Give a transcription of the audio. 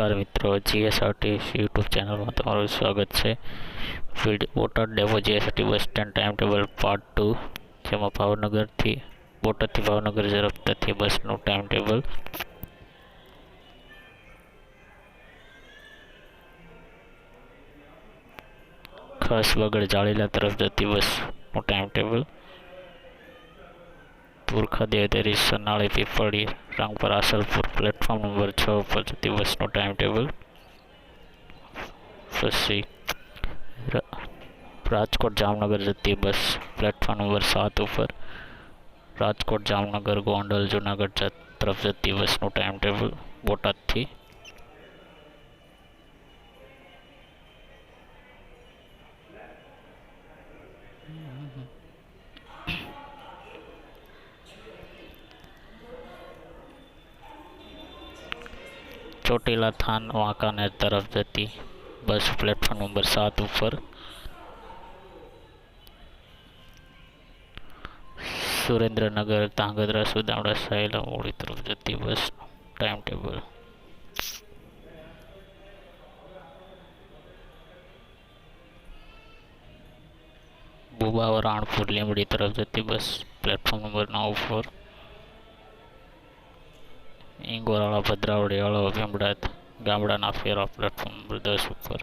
નમસ્કાર મિત્રો જીએસઆરટી યુટ્યુબ ચેનલમાં તમારું સ્વાગત છે. Field Botad depot GSRT bus stand time table part two જેમાં ભાવનગરથી, બોટાદથી ભાવનગર ઝડપતાથી બસનું ટાઈમ ટેબલ ખાસ વગર જાળીલા તરફ જતી બસનું ટાઈમ ટેબલ પુરખા દેવતરી સનાળી પીપળી રાંગપર આસલપુર પ્લેટફોર્મ નંબર છ ઉપર જતી બસનું ટાઈમ ટેબલ પછી રા- રાજકોટ જામનગર જતી બસ પ્લેટફોર્મ નંબર સાત ઉપર રાજકોટ જામનગર ગોંડલ જુનાગઢ જત- તરફ જતી બસનું time table બોટાદથી Chotila than Wankaner તરફ જતી બસ પ્લેટફોર્મ નંબર સાત ઉપર સુરેન્દ્રનગર ધાંગધ્રા સુદામડા સાયલા મૂળી તરફ જતી બસ ટાઈમ ટેબલ બુબાવ રાણપુર લીંબડી તરફ જતી બસ પ્લેટફોર્મ નંબર નવ ઉપર ઇંગોરાળા ભદ્રાવળી હળવ ભીમડાત ગામડાના ફેરા પ્લેટફોર્મ નંબર ઉપર